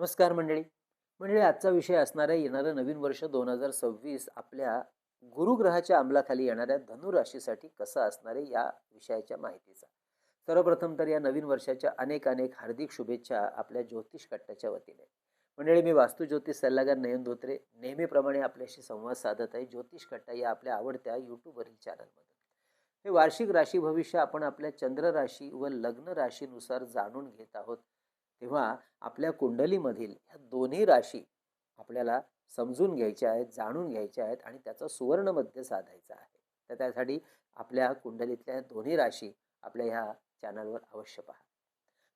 नमस्कार मंडळी. मंडळी आजचा विषय असणार आहे येणारं नवीन वर्ष दोन हजार सव्वीस आपल्या गुरुग्रहाच्या अंमलाखाली येणाऱ्या धनुराशीसाठी कसं असणार आहे या विषयाच्या माहितीचा. सर्वप्रथम तर या नवीन वर्षाच्या अनेक अनेक हार्दिक शुभेच्छा आपल्या ज्योतिष कट्ट्याच्या वतीने. मंडळी मी वास्तू ज्योतिष सल्लागार नयन धोत्रे. नेहमीप्रमाणे आपल्याशी संवाद साधत आहे ज्योतिष कट्टा या आपल्या आवडत्या यूट्यूबवरील चॅनलमध्ये हे वार्षिक राशी भविष्य आपण आपल्या चंद्र राशी व लग्न राशीनुसार जाणून घेत आहोत. तेव्हा आपल्या कुंडलीमधील ह्या दोन्ही राशी आपल्याला समजून घ्यायच्या आहेत जाणून घ्यायच्या आहेत आणि त्याचा सुवर्ण मध्य साधायचा आहे. तर त्यासाठी आपल्या कुंडलीतल्या दोन्ही राशी आपल्या ह्या चॅनलवर अवश्य पहा.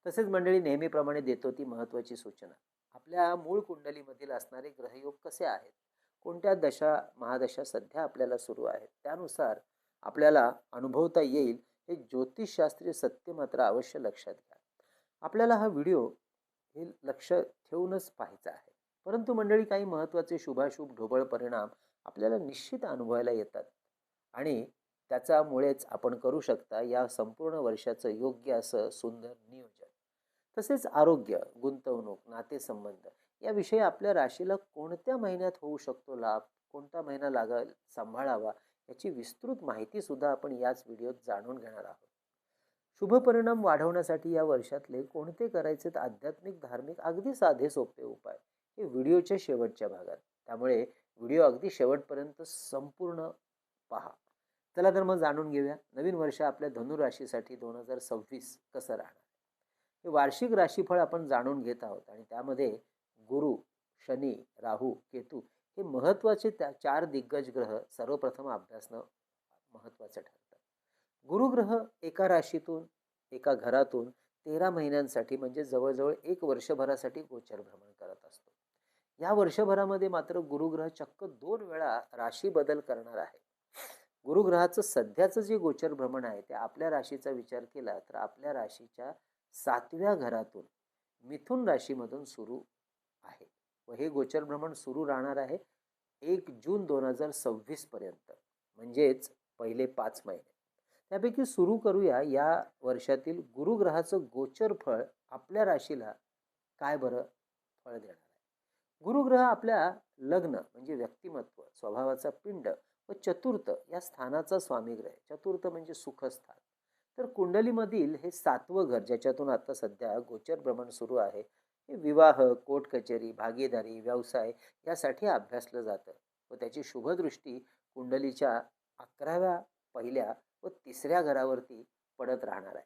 तसेच मंडळी नेहमीप्रमाणे देतो ती महत्त्वाची सूचना. आपल्या मूळ कुंडलीमधील असणारे ग्रहयोग कसे आहेत? कोणत्या दशा महादशा सध्या आपल्याला सुरू आहेत? त्यानुसार आपल्याला अनुभवता येईल हे ज्योतिषशास्त्रीय सत्य मात्र अवश्य लक्षात घ्या. आपल्याला हा व्हिडिओ हे लक्ष ठेवूनच पाहायचा आहे. परंतु मंडळी काही महत्त्वाचे शुभाशुभ ढोबळ परिणाम आपल्याला निश्चित अनुभवायला येतात. आणि त्याच्यामुळेच आपण करू शकता या संपूर्ण वर्षाचं योग्य असं सुंदर नियोजन. तसेच आरोग्य गुंतवणूक नातेसंबंध याविषयी आपल्या राशीला कोणत्या महिन्यात होऊ शकतो लाभ कोणता महिना लागेल सांभाळावा याची विस्तृत माहितीसुद्धा आपण याच व्हिडिओत जाणून घेणार आहोत. शुभ परिणाम वाढवण्यासाठी या वर्षातले कोणते करायचे आध्यात्मिक धार्मिक अगदी साधे सोपे उपाय हे व्हिडिओच्या शेवटच्या भागात. त्यामुळे व्हिडिओ अगदी शेवटपर्यंत संपूर्ण पहा. चला तर मग जाणून घेऊया. नवीन वर्ष आपल्या धनुराशीसाठी दोन हजार सव्वीस कसं राहणार? हे वार्षिक राशीफळ आपण जाणून घेत आहोत आणि त्यामध्ये गुरु शनी राहू केतू हे महत्त्वाचे त्या चार दिग्गज ग्रह सर्वप्रथम अभ्यासणं महत्त्वाचं ठरतं. गुरुग्रह एका राशीतून एका घरातून तेरा महिन्यांसाठी म्हणजे जवळजवळ एक वर्षभरासाठी गोचर भ्रमण करत असतो. या वर्षभरामध्ये मात्र गुरुग्रह चक्क दोन वेळा राशी बदल करणार आहे. गुरुग्रहाचं सध्याचं जे गोचर भ्रमण आहे ते आपल्या राशीचा विचार केला तर आपल्या राशीच्या सातव्या घरातून मिथुन राशीमधून सुरू आहे. व हे गोचर भ्रमण सुरू राहणार आहे एक जून दोन हजार सव्वीसपर्यंत म्हणजेच पहिले पाच महिने. त्यापैकी सुरू करूया या वर्षातील गुरुग्रहाचं गोचर फळ आपल्या राशीला काय बरं फळ देणार आहे? गुरुग्रह आपल्या लग्न म्हणजे व्यक्तिमत्व स्वभावाचा पिंड व चतुर्थ या स्थानाचा स्वामीग्रह आहे. चतुर्थ म्हणजे सुखस्थान. तर कुंडलीमधील हे सातवं घर ज्याच्यातून आता सध्या गोचर भ्रमण सुरू आहे हे विवाह कोर्ट कचेरी भागीदारी व्यवसाय यासाठी अभ्यासलं जातं. व त्याची शुभदृष्टी कुंडलीच्या अकराव्या पहिल्या व तिसऱ्या घरावरती पडत राहणार आहे.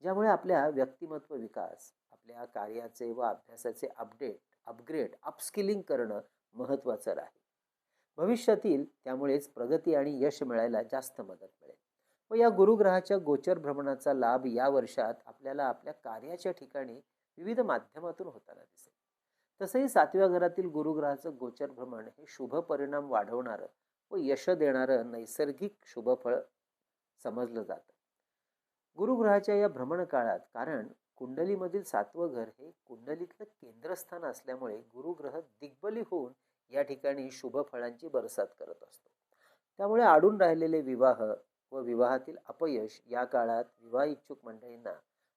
ज्यामुळे आपल्या व्यक्तिमत्व विकास आपल्या कार्याचे व अभ्यासाचे अपडेट अपग्रेड अपस्किलिंग करणं महत्त्वाचं राहील. भविष्यातील त्यामुळेच प्रगती आणि यश मिळायला जास्त मदत मिळेल. व या गुरुग्रहाच्या गोचर भ्रमणाचा लाभ या वर्षात आपल्याला आपल्या कार्याच्या ठिकाणी विविध माध्यमातून होताना दिसेल. तसंही सातव्या घरातील गुरुग्रहाचं गोचर भ्रमण हे शुभ परिणाम वाढवणारं व यश देणारं नैसर्गिक शुभफळ समजलं जातं. गुरुग्रहाच्या या भ्रमण काळात कारण कुंडलीमधील सातवं घर हे कुंडलीतलं केंद्रस्थान असल्यामुळे गुरुग्रह दिग्बली होऊन या ठिकाणी शुभ फळांची बरसात करत असतो. त्यामुळे आडून राहिलेले विवाह व विवाहातील अपयश या काळात विवाह इच्छुक मंडळींना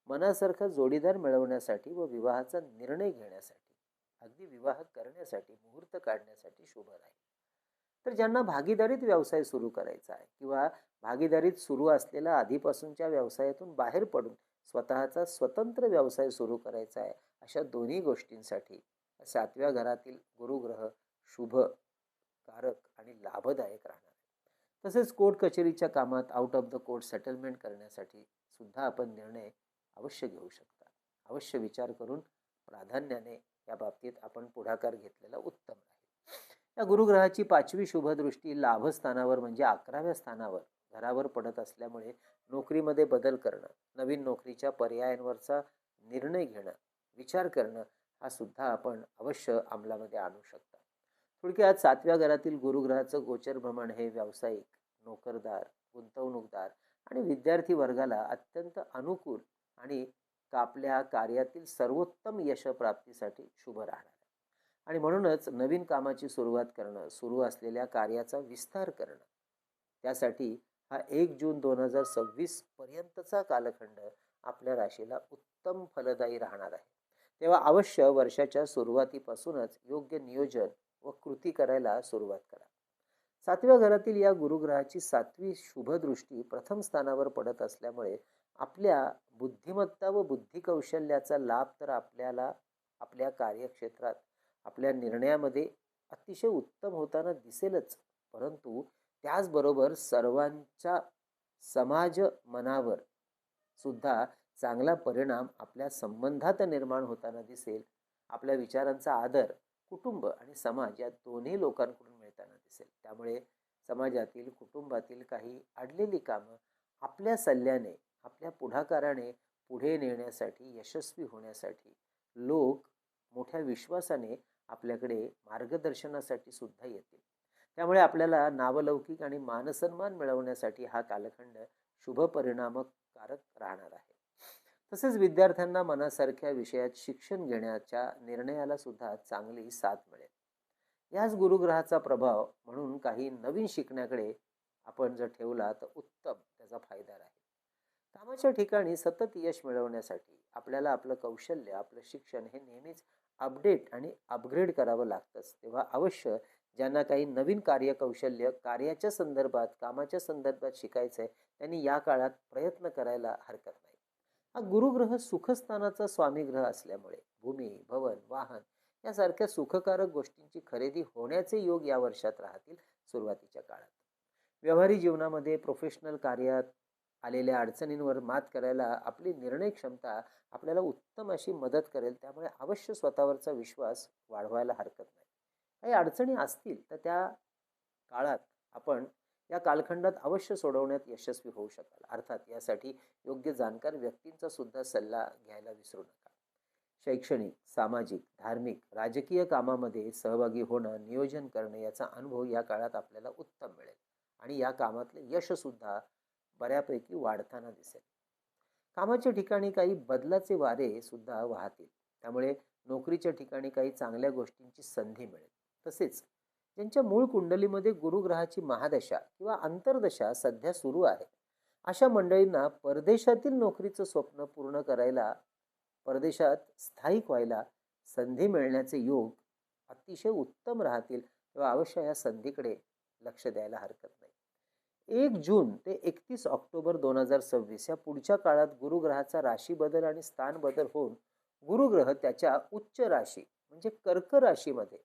मनासारखा जोडीदार मिळवण्यासाठी व विवाहाचा निर्णय घेण्यासाठी अगदी विवाह करण्यासाठी मुहूर्त काढण्यासाठी शुभ राहील. तर ज्यांना भागीदारीत व्यवसाय सुरू करायचा आहे किंवा भागीदारीत सुरू असलेला आधीपासूनच्या व्यवसायातून बाहेर पडून स्वतःचा स्वतंत्र व्यवसाय सुरू करायचा आहे अशा दोन्ही गोष्टींसाठी सातव्या घरातील गुरुग्रह शुभ कारक आणि लाभदायक राहणार आहे. तसेच कोर्ट कचेरीच्या कामात out of the court settlement करण्यासाठी सुद्धा आपण निर्णय अवश्य घेऊ शकता. अवश्य विचार करून प्राधान्याने या बाबतीत आपण पुढाकार घेतलेला उत्तम या गुरुग्रहाची पाचवी शुभदृष्टी लाभस्थानावर म्हणजे अकराव्या स्थानावर घरावर पडत असल्यामुळे नोकरीमध्ये बदल करणं नवीन नोकरीच्या पर्यायांवरचा निर्णय घेणं विचार करणं हा सुद्धा आपण अवश्य अंमलामध्ये आणू शकता. थोडक्यात सातव्या घरातील गुरुग्रहाचं गोचर भ्रमण हे व्यावसायिक नोकरदार गुंतवणूकदार आणि विद्यार्थी वर्गाला अत्यंत अनुकूल आणि आपल्या कार्यातील सर्वोत्तम यशप्राप्तीसाठी शुभ राहणार. आणि म्हणूनच नवीन कामाची सुरुवात करणं सुरू असलेल्या कार्याचा विस्तार करणं. त्यासाठी हा एक जून दोन हजार सव्वीस पर्यंतचा कालखंड आपल्या राशीला उत्तम फलदायी राहणार आहे. तेव्हा अवश्य वर्षाच्या सुरुवातीपासूनच योग्य नियोजन व कृती करायला सुरुवात करा. सातव्या घरातील या गुरुग्रहाची सातवी शुभदृष्टी प्रथम स्थानावर पडत असल्यामुळे आपल्या बुद्धिमत्ता व बुद्धिकौशल्याचा लाभ तर आपल्याला आपल्या कार्यक्षेत्रात आपल्या निर्णयामध्ये अतिशय उत्तम होताना दिसेलच. परंतु त्याचबरोबर सर्वांच्या समाज मनावर सुद्धा चांगला परिणाम आपल्या संबंधात निर्माण होताना दिसेल. आपल्या विचारांचा आदर कुटुंब आणि समाज या दोन्ही लोकांकडून मिळताना दिसेल. त्यामुळे समाजातील कुटुंबातील काही अडलेली कामं आपल्या सल्ल्याने आपल्या पुढाकाराने पुढे नेण्यासाठी यशस्वी होण्यासाठी लोक मोठ्या विश्वासाने आपल्याकडे मार्गदर्शनासाठी सुद्धा येतील त्यामुळे आपल्याला नावलौकिक आणि मानसन्मान मिळवण्यासाठी हा कालखंड शुभ परिणामकारक राहणार आहे. तसेच विद्यार्थ्यांना मनासारख्या विषयात शिक्षण घेण्याच्या निर्णयाला सुद्धा चांगली साथ मिळेल. याच गुरुग्रहाचा प्रभाव म्हणून काही नवीन शिकण्याकडे आपण जर ठेवला तर उत्तम त्याचा फायदा राहील. कामाच्या ठिकाणी सतत यश मिळवण्यासाठी आपल्याला आपलं कौशल्य आपलं शिक्षण हे नेहमीच अपडेट आणि अपग्रेड करावं लागतंच. तेव्हा अवश्य ज्यांना काही नवीन कार्यकौशल्य कार्याच्या संदर्भात कामाच्या संदर्भात शिकायचं आहे त्यांनी या काळात प्रयत्न करायला हरकत नाही. हा गुरुग्रह सुखस्थानाचा स्वामीग्रह असल्यामुळे भूमी भवन वाहन यासारख्या सुखकारक गोष्टींची खरेदी होण्याचे योग या वर्षात राहतील सुरुवातीच्या काळात. व्यवहारी जीवनामध्ये प्रोफेशनल कार्यात आलेल्या अडचणींवर मात करायला आपली निर्णय क्षमता आपल्याला उत्तम अशी मदत करेल त्यामुळे अवश्य स्वतःवरचा विश्वास वाढवायला हरकत नाही. काही अडचणी असतील तर त्या काळात आपण या कालखंडात अवश्य सोडवण्यात यशस्वी होऊ शकाल. अर्थात यासाठी योग्य जाणकार व्यक्तींचा सुद्धा सल्ला घ्यायला विसरू नका. शैक्षणिक सामाजिक धार्मिक राजकीय कामामध्ये सहभागी होणं नियोजन करणं याचा अनुभव या काळात आपल्याला उत्तम मिळेल. आणि या कामातले यशसुद्धा बऱ्यापैकी वाढताना दिसेल. कामाच्या ठिकाणी काही बदलाचे वारे सुद्धा वाहतील. त्यामुळे नोकरीच्या ठिकाणी काही चांगल्या गोष्टींची संधी मिळेल. तसेच ज्यांच्या मूळ कुंडलीमध्ये गुरुग्रहाची महादशा किंवा अंतर्दशा सध्या सुरू आहे अशा मंडळींना परदेशातील नोकरीचं स्वप्न पूर्ण करायला परदेशात स्थायिक व्हायला संधी मिळण्याचे योग अतिशय उत्तम राहतील तेव्हा अवश्य या संधीकडे लक्ष द्यायला हरकत नाही. एक जून ते एकतीस ऑक्टोबर दोन हजार सव्वीस या पुढच्या काळात गुरुग्रहाचा राशी बदल आणि स्थान बदल होऊन गुरुग्रह त्याच्या उच्च राशी म्हणजे कर्क राशीमध्ये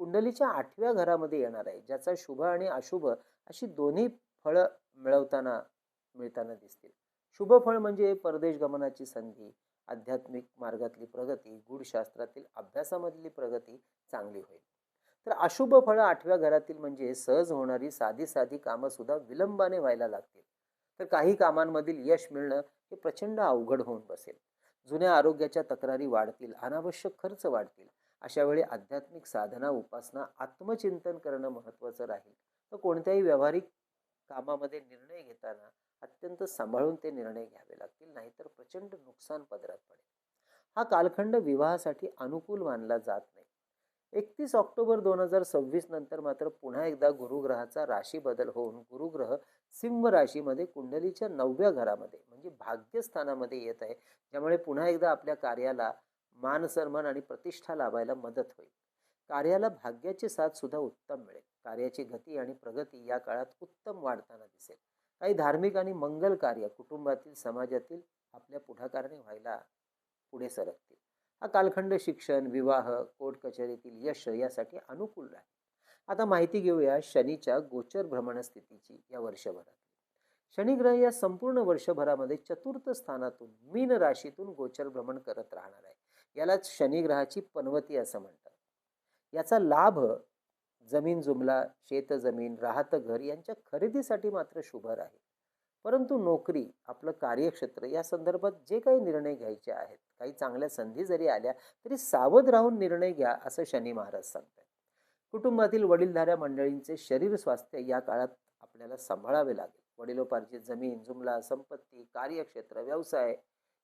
कुंडलीच्या आठव्या घरामध्ये येणार आहे ज्याचा शुभ आणि अशुभ अशी दोन्ही फळं मिळवताना मिळताना दिसतील. शुभ फळ म्हणजे परदेश गमनाची संधी आध्यात्मिक मार्गातली प्रगती गूढशास्त्रातील अभ्यासामधली प्रगती चांगली होईल. तर अशुभ फळं आठव्या घरातील म्हणजे सहज होणारी साधी साधी कामं सुद्धा विलंबाने व्हायला लागतील. तर काही कामांमधील यश मिळणं हे प्रचंड अवघड होऊन बसेल. जुन्या आरोग्याच्या तक्रारी वाढतील अनावश्यक खर्च वाढतील. अशा वेळी आध्यात्मिक साधना उपासना आत्मचिंतन करणं महत्त्वाचं राहील. तर कोणत्याही व्यावहारिक कामामध्ये निर्णय घेताना अत्यंत सांभाळून ते निर्णय घ्यावे लागतील नाहीतर प्रचंड नुकसान पदरात पडेल. हा कालखंड विवाहासाठी अनुकूल मानला जात नाही. एकतीस ऑक्टोबर दोन हजार सव्वीस नंतर मात्र पुन्हा एकदा गुरुग्रहाचा राशी बदल होऊन गुरुग्रह सिंह राशीमध्ये कुंडलीच्या नवव्या घरामध्ये म्हणजे भाग्यस्थानामध्ये येत आहे. त्यामुळे पुन्हा एकदा आपल्या कार्याला मान सन्मान आणि प्रतिष्ठा लाभायला मदत होईल. कार्याला भाग्याची साथ सुद्धा उत्तम मिळेल. कार्याची गती आणि प्रगती या काळात उत्तम वाढताना दिसेल. काही धार्मिक आणि मंगल कार्य कुटुंबातील समाजातील आपल्या पुढाकाराने व्हायला पुढे सरकतील. हा कालखंड शिक्षण विवाह कोर्ट कचेरीतील यश यासाठी अनुकूल राहील. आता माहिती घेऊया शनीच्या गोचर भ्रमण स्थितीची या वर्षभरात. शनिग्रह या संपूर्ण वर्षभरामध्ये चतुर्थ स्थानातून मीन राशीतून गोचर भ्रमण करत राहणार आहे. यालाच शनिग्रहाची पनवती असं म्हणतात. याचा लाभ जमीन जुमला शेत जमीन राहतं घर यांच्या खरेदीसाठी मात्र शुभ राहील. परंतु नोकरी आपलं कार्यक्षेत्र या संदर्भात जे काही निर्णय घ्यायचे आहेत काही चांगल्या संधी जरी आल्या तरी सावध राहून निर्णय घ्या असं शनी महाराज सांगतात कुटुंबातील वडीलधाऱ्या मंडळींचे शरीर स्वास्थ्य या काळात आपल्याला सांभाळावे लागेल. वडिलोपार्जित जमीन जुमला संपत्ती कार्यक्षेत्र व्यवसाय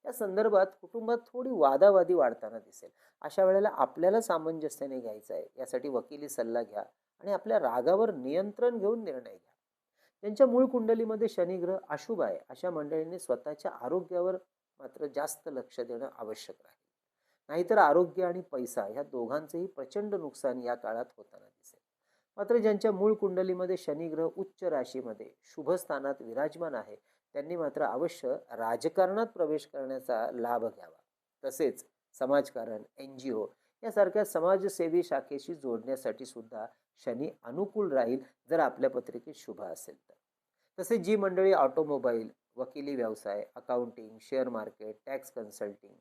या संदर्भात कुटुंबात थोडी वादावादी वाढताना दिसेल. अशा वेळेला आपल्याला सामंजस्याने घ्यायचं आहे यासाठी वकिली सल्ला घ्या आणि आपल्या रागावर नियंत्रण घेऊन निर्णय घ्या. त्यांच्या मूळ कुंडलीमध्ये शनिग्रह अशुभ आहे अशा मंडळींनी स्वतःच्या आरोग्यावर मात्र जास्त लक्ष देणं आवश्यक राहील नाहीतर आरोग्य आणि पैसा ह्या दोघांचेही प्रचंड नुकसान या काळात होताना दिसेल. मात्र ज्यांच्या मूळ कुंडलीमध्ये शनिग्रह उच्च राशीमध्ये शुभ स्थानात विराजमान आहे त्यांनी मात्र अवश्य राजकारणात प्रवेश करण्याचा लाभ घ्यावा. तसेच समाजकारण एन जी ओ यासारख्या समाजसेवी शाखेशी जोडण्यासाठी सुद्धा शनी अनुकूल राहील जर आपल्या पत्रिकेत शुभ असेल तर. तसेच जी मंडळी ऑटोमोबाईल वकिली व्यवसाय accounting share market tax consulting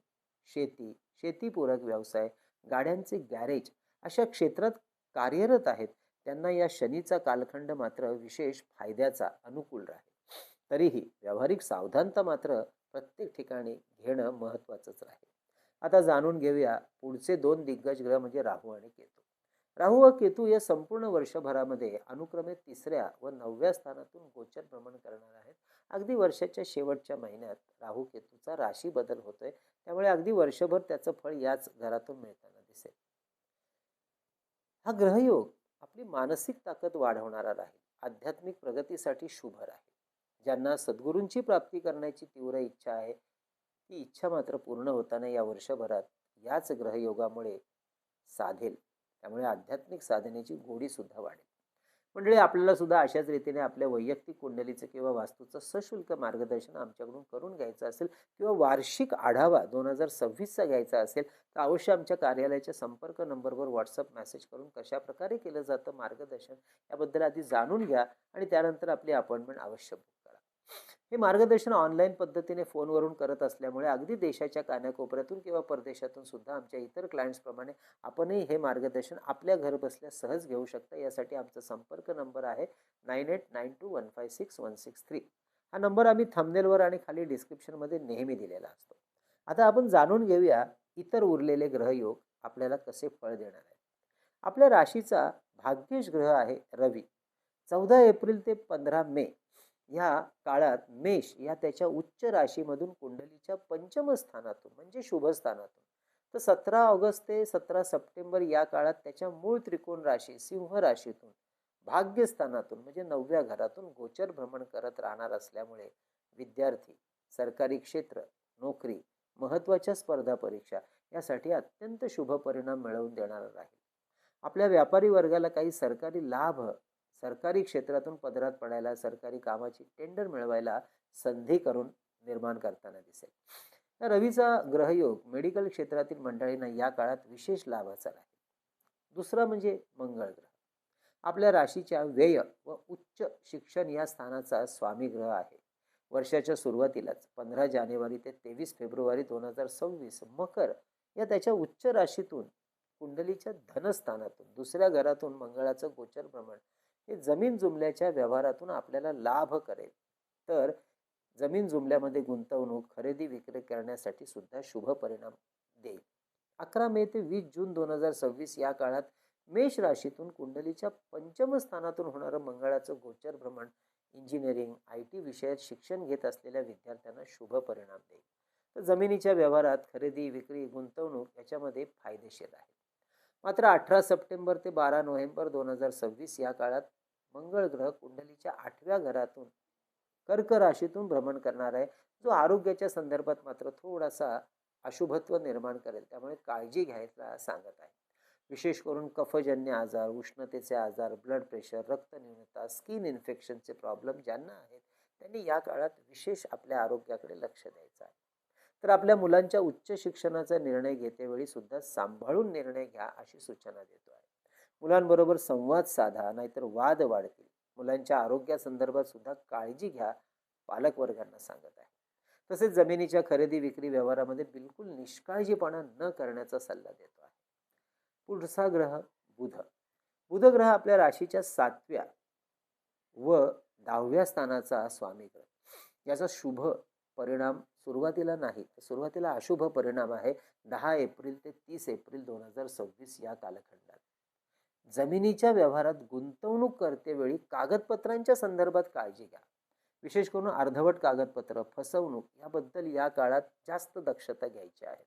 शेती शेतीपूरक व्यवसाय गाड्यांचे गॅरेज अशा क्षेत्रात कार्यरत आहेत त्यांना या शनीचा कालखंड मात्र विशेष फायद्याचा अनुकूल राहील. तरीही व्यावहारिक सावधानता मात्र प्रत्येक ठिकाणी घेणं महत्त्वाचंच राहील. आता जाणून घेऊया पुढचे दोन दिग्गज ग्रह म्हणजे राहू आणि केतू. राहू व केतू या संपूर्ण वर्षभरामध्ये अनुक्रमे तिसऱ्या व नवव्या स्थानातून गोचर भ्रमण करणार आहेत. अगदी वर्षाच्या शेवटच्या महिन्यात राहू केतूचा राशी बदल होतोय. त्यामुळे अगदी वर्षभर त्याचं फळ याच घरातून मिळताना दिसेल. हा ग्रहयोग आपली मानसिक ताकद वाढवणारा राहील. आध्यात्मिक प्रगतीसाठी शुभ राहील. ज्यांना सद्गुरूंची प्राप्ती करण्याची तीव्र इच्छा आहे ती इच्छा मात्र पूर्ण होताना या वर्षभरात याच ग्रहयोगामुळे साधेल. त्यामुळे आध्यात्मिक साधनेची गोडी सुद्धा वाढेल. मंडळी आपल्याला सुद्धा अशाच रीतीने आपल्या वैयक्तिक कुंडलीचं किंवा वास्तूचं सशुल्क मार्गदर्शन आमच्याकडून करून घ्यायचं असेल किंवा वार्षिक आढावा दोन हजार सव्वीसचा घ्यायचा असेल तर अवश्य आमच्या कार्यालयाच्या संपर्क नंबरवर व्हॉट्सअप मेसेज करून कशा प्रकारे केलं जातं मार्गदर्शन याबद्दल आधी जाणून घ्या आणि त्यानंतर आपली अपॉइंटमेंट अवश्य बुक हे मार्गदर्शन ऑनलाईन पद्धतीने फोनवरून करत असल्यामुळे अगदी देशाच्या कानाकोपऱ्यातून किंवा परदेशातून सुद्धा आमच्या इतर क्लायंट्सप्रमाणे आपणही हे मार्गदर्शन आपल्या घर बसल्या सहज घेऊ शकता. यासाठी आमचा संपर्क नंबर आहे nine eight nine two one five six one six three. हा नंबर आम्ही थंबनेलवर आणि खाली डिस्क्रिप्शनमध्ये नेहमी दिलेला असतो. आता आपण जाणून घेऊया इतर उरलेले ग्रहयोग आपल्याला कसे फळ देणार आहे आपल्या राशीचा भाग्येश ग्रह आहे रवी. चौदा एप्रिल ते पंधरा मे ह्या काळात मेष या त्याच्या उच्च राशीमधून कुंडलीच्या पंचम स्थानातून म्हणजे शुभस्थानातून. तर सतरा ऑगस्ट ते सतरा सप्टेंबर या काळात त्याच्या मूळ त्रिकोण राशी सिंह राशीतून भाग्यस्थानातून म्हणजे नवव्या घरातून गोचर भ्रमण करत राहणार असल्यामुळे विद्यार्थी सरकारी क्षेत्र नोकरी महत्त्वाच्या स्पर्धा परीक्षा यासाठी अत्यंत शुभ परिणाम मिळवून देणारा राहील. आपल्या व्यापारी वर्गाला काही सरकारी लाभ सरकारी क्षेत्रातून पदरात पडायला सरकारी कामाची टेंडर मिळवायला संधी करून निर्माण करताना दिसेल. तर रवीचा ग्रहयोग मेडिकल क्षेत्रातील मंडळींना या काळात विशेष लाभाचा राहील दुसरा म्हणजे मंगळ ग्रह. आपल्या राशीच्या व्यय व उच्च शिक्षण या स्थानाचा स्वामी ग्रह आहे. वर्षाच्या सुरुवातीलाच पंधरा जानेवारी ते तेवीस फेब्रुवारी दोन हजार सव्वीस मकर या त्याच्या उच्च राशीतून कुंडलीच्या धनस्थानातून दुसऱ्या घरातून मंगळाचं गोचर भ्रमण हे जमीन जुमल्याच्या व्यवहारातून आपल्याला लाभ करेल. तर जमीन जुमल्यामध्ये गुंतवणूक खरेदी विक्री करण्यासाठी सुद्धा शुभ परिणाम देईल. अकरा मे ते वीस जून दोन हजार सव्वीस या काळात मेष राशीतून कुंडलीच्या पंचम स्थानातून होणारं मंगळाचं गोचर भ्रमण इंजिनिअरिंग आय टी विषयात शिक्षण घेत असलेल्या विद्यार्थ्यांना शुभ परिणाम देईल. तर जमिनीच्या व्यवहारात खरेदी विक्री गुंतवणूक याच्यामध्ये फायदेशीर आहे. मात्र अठरा सप्टेंबर ते बारा नोव्हेंबर दोन हजार सव्वीस या काळात मंगळ ग्रह कुंडलीच्या आठव्या घरातून कर्क राशीतून भ्रमण करणार आहे. जो आरोग्याच्या संदर्भात मात्र थोडासा अशुभत्व निर्माण करेल. त्यामुळे काळजी घ्यायला सांगत आहे. विशेष करून कफजन्य आजार उष्णतेचे आजार ब्लड प्रेशर रक्तन्यूनता स्किन इन्फेक्शनचे प्रॉब्लेम ज्यांना आहेत त्यांनी या काळात विशेष आपल्या आरोग्याकडे लक्ष द्यायचं आहे. तर आपल्या मुलांच्या उच्च शिक्षणाचा निर्णय घेतेवेळी सुद्धा सांभाळून निर्णय घ्या अशी सूचना देतो आहे मुलांबरोबर संवाद साधा नाहीतर वाद वाढतील. मुलांच्या आरोग्यासंदर्भात सुद्धा काळजी घ्या पालकवर्गांना सांगत आहे. तसेच जमिनीच्या खरेदी विक्री व्यवहारामध्ये बिलकुल निष्काळजीपणा न करण्याचा सल्ला देतो आहे. पुढचा ग्रह बुध. बुध ग्रह आपल्या राशीच्या सातव्या व दहाव्या स्थानाचा स्वामी ग्रह. याचा शुभ परिणाम सुरुवातीला नाही सुरुवातीला अशुभ परिणाम आहे. दहा एप्रिल ते तीस एप्रिल दोन हजार सव्वीस या कालखंडात. जमिनीच्या व्यवहारात गुंतवणूक करतेवेळी कागदपत्रांच्या संदर्भात काळजी घ्या. विशेष करून अर्धवट कागदपत्र फसवणूक याबद्दल या काळात जास्त दक्षता घ्यायची आहे.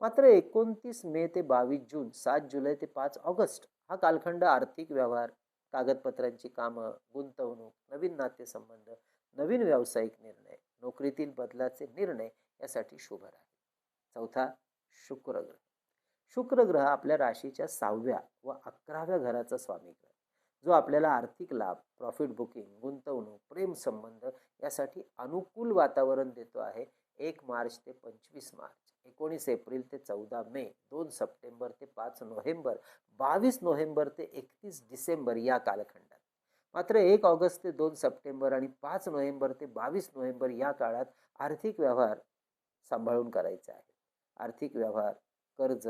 मात्र एकोणतीस मे ते बावीस जून सात जुलै ते पाच ऑगस्ट हा कालखंड आर्थिक व्यवहार कागदपत्रांची कामं गुंतवणूक नवीन नातेसंबंध नवीन व्यावसायिक निर्णय नोकरीतील बदलाचे निर्णय यासाठी शुभ राहील. चौथा शुक्रग्रह. शुक्र ग्रह आपल्या राशीच्या सहाव्या व अकराव्या घराचा स्वामी ग्रह. जो आपल्याला आर्थिक लाभ प्रॉफिट बुकिंग गुंतवणूक प्रेम संबंध यासाठी अनुकूल वातावरण देतो आहे. एक मार्च ते पंचवीस मार्च एकोणीस एप्रिल ते चौदा मे दोन सप्टेंबर ते पाच नोव्हेंबर बावीस नोव्हेंबर ते एकतीस डिसेंबर या कालखंडात. मात्र एक ऑगस्ट ते दोन सप्टेंबर आणि पाच नोव्हेंबर ते बावीस नोव्हेंबर या काळात आर्थिक व्यवहार सांभाळून करायचे आहे. आर्थिक व्यवहार कर्ज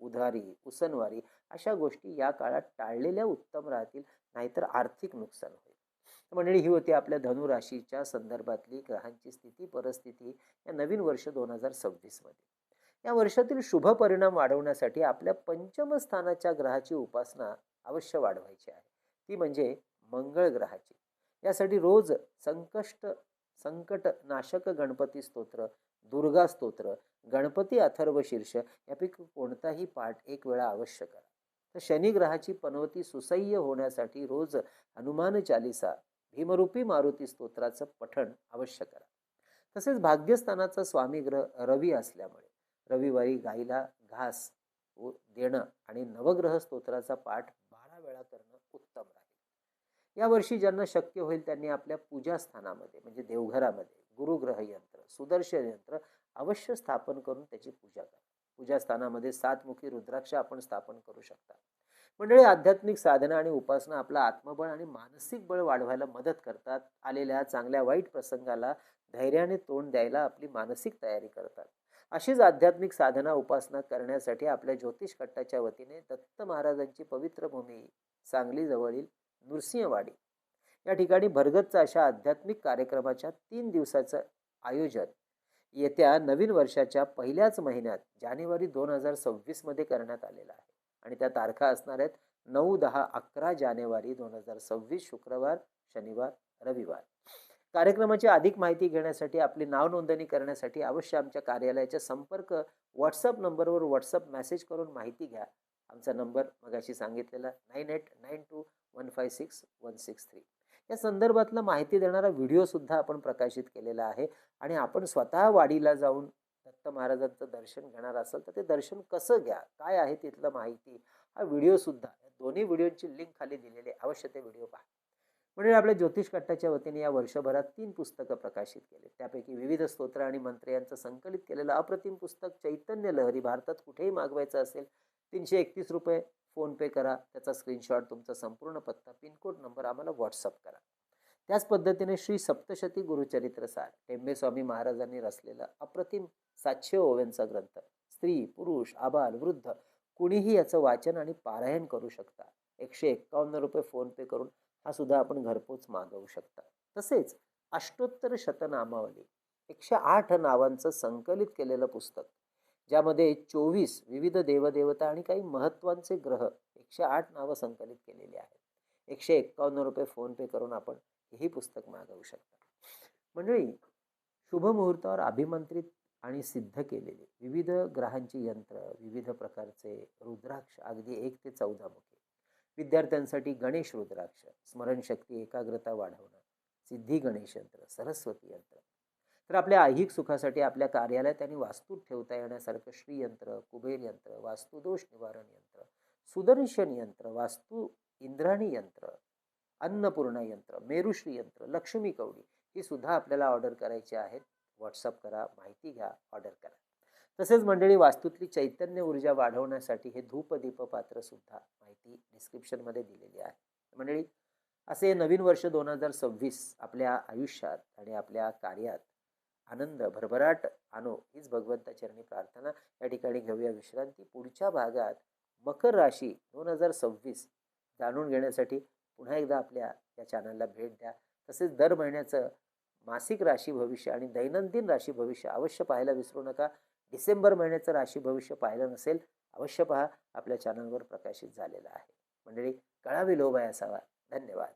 उधारी उसनवारी अशा गोष्टी या काळात टाळलेल्या उत्तम राहतील नाहीतर आर्थिक नुकसान होईल. मंडळी ही होती आपल्या धनुराशीच्या संदर्भातली ग्रहांची स्थिती परिस्थिती या नवीन वर्ष दोन हजार सव्वीसमध्ये या वर्षातील शुभ परिणाम वाढवण्यासाठी आपल्या पंचमस्थानाच्या ग्रहाची उपासना अवश्य वाढवायची आहे. ती म्हणजे मंगळ ग्रहाची. यासाठी रोज संकष्ट संकट नाशक गणपती स्तोत्र दुर्गा स्तोत्र गणपती अथर्व शीर्ष यापैकी कोणताही पाठ एक वेळा अवश्य करा. तर शनिग्रहाची पनवती सुसह्य होण्यासाठी रोज हनुमान चालिसा भीमरूपी मारुती स्तोत्राचं पठण अवश्य करा. तसेच भाग्यस्थानाचा स्वामी ग्रह रवी असल्यामुळे रविवारी गाईला घास देणं आणि नवग्रह स्तोत्राचा पाठ बारा वेळा करणं उत्तम राहील यावर्षी ज्यांना शक्य होईल त्यांनी आपल्या पूजास्थानामध्ये म्हणजे देवघरामध्ये गुरुग्रह यंत्र सुदर्शन यंत्र अवश्य स्थापन करून त्याची पूजा करा. पूजास्थानामध्ये सातमुखी रुद्राक्ष आपण स्थापन करू शकता. मंडळी आध्यात्मिक साधना आणि उपासना आपलं आत्मबळ आणि मानसिक बळ वाढवायला मदत करतात. आलेल्या चांगल्या वाईट प्रसंगाला धैर्याने तोंड द्यायला आपली मानसिक तयारी करतात. अशीच आध्यात्मिक साधना उपासना करण्यासाठी आपल्या ज्योतिष कट्टाच्या वतीने दत्त महाराजांची पवित्र भूमी सांगली जवळील नृसिंहवाडी. या ठिकाणी भरगतचा अशा आध्यात्मिक कार्यक्रमाच्या तीन दिवसाचं आयोजन येत्या नवीन वर्षाच्या पहिल्याच महिन्यात जानेवारी दोन हजार सव्वीसमध्ये करण्यात आलेला आहे. आणि त्या तारखा असणार आहेत नऊ दहा अकरा जानेवारी दोन हजार सव्वीस शुक्रवार शनिवार रविवार. कार्यक्रमाची अधिक माहिती घेण्यासाठी आपली नाव नोंदणी करण्यासाठी अवश्य आमच्या कार्यालयाच्या संपर्क व्हॉट्सअप नंबरवर व्हॉट्सअप मेसेज करून माहिती घ्या. आमचा नंबर मगाशी सांगितलेला nine eight nine two one five six one six three या संदर्भातला माहिती देणारा व्हिडिओसुद्धा आपण प्रकाशित केलेला आहे. आणि आपण स्वतः वाडीला जाऊन दत्त महाराजांचं दर्शन घेणार असाल तर ते दर्शन कसं घ्या? काय आहे तिथलं माहिती? हा व्हिडिओसुद्धा या दोन्ही व्हिडिओची लिंक खाली दिलेली अवश्य ते व्हिडिओ पहा. म्हणजे आपल्या ज्योतिष कट्टाच्या वतीने या वर्षभरात तीन पुस्तकं प्रकाशित केले. त्यापैकी विविध स्तोत्र आणि मंत्र यांचं संकलित केलेलं अप्रतिम पुस्तक चैतन्य लहरी भारतात कुठेही मागवायचं असेल तीनशे एकतीस रुपये फोनपे करा त्याचा स्क्रीनशॉट तुमचा संपूर्ण पत्ता पिनकोड नंबर आम्हाला व्हॉट्सअप करा. त्याच पद्धतीने श्री सप्तशती गुरुचरित्र सार टेंबे स्वामी महाराजांनी रचलेला अप्रतिम सातशे ओव्यांचा ग्रंथ स्त्री पुरुष आबाल वृद्ध कुणीही याचं वाचन आणि पारायण करू शकता. एकशे एक्कावन्न रुपये फोनपे करून हा सुद्धा आपण घरपोच मागवू शकता. तसेच अष्टोत्तर शतनामावली एकशे आठ नावांचं संकलित केलेलं पुस्तक ज्यामध्ये चोवीस विविध देवदेवता आणि काही महत्त्वांचे ग्रह एकशे आठ नावं संकलित केलेली आहेत. एकशे एक्कावन्न रुपये फोनपे करून आपण हेही पुस्तक मागवू शकता. मंडळी शुभमुहूर्तावर अभिमंत्रित आणि सिद्ध केलेले विविध ग्रहांची यंत्र विविध प्रकारचे रुद्राक्ष अगदी एक ते चौदा मुखे. विद्यार्थ्यांसाठी गणेश रुद्राक्ष स्मरणशक्ती एकाग्रता वाढवणं सिद्धी गणेश यंत्र सरस्वती यंत्र तर आपल्या ऐहिक सुखासाठी आपल्या कार्यालयात आणि वास्तूत ठेवता येण्यासारखं श्रीयंत्र कुबेर यंत्र वास्तुदोष निवारण यंत्र सुदर्शन यंत्र वास्तू इंद्राणी यंत्र अन्नपूर्णा यंत्र मेरुश्री यंत्र लक्ष्मी कवडी ही सुद्धा आपल्याला ऑर्डर करायची आहेत. व्हॉट्सअप करा माहिती घ्या ऑर्डर करा. तसेच मंडळी वास्तूतली चैतन्य ऊर्जा वाढवण्यासाठी हे धूपदीप पात्र सुद्धा माहिती डिस्क्रिप्शनमध्ये दिलेली आहे. मंडळी असे नवीन वर्ष दोन हजार सव्वीस आपल्या आयुष्यात आणि आपल्या कार्यात आनंद भरभराट आणो हीच भगवंता चरणी प्रार्थना. या ठिकाणी घेऊया विश्रांती. पुढच्या भागात मकर राशी दोन हजार सव्वीस जाणून घेण्यासाठी पुन्हा एकदा आपल्या या चॅनलला भेट द्या. तसेच दर महिन्याचं मासिक राशी भविष्य आणि दैनंदिन राशी भविष्य अवश्य पाहायला विसरू नका. डिसेंबर महिन्याचं राशी भविष्य पाहिलं नसेल अवश्य पहा. आपल्या चॅनलवर प्रकाशित झालेलं आहे. मंडळी कळावी लोभाय असावा धन्यवाद.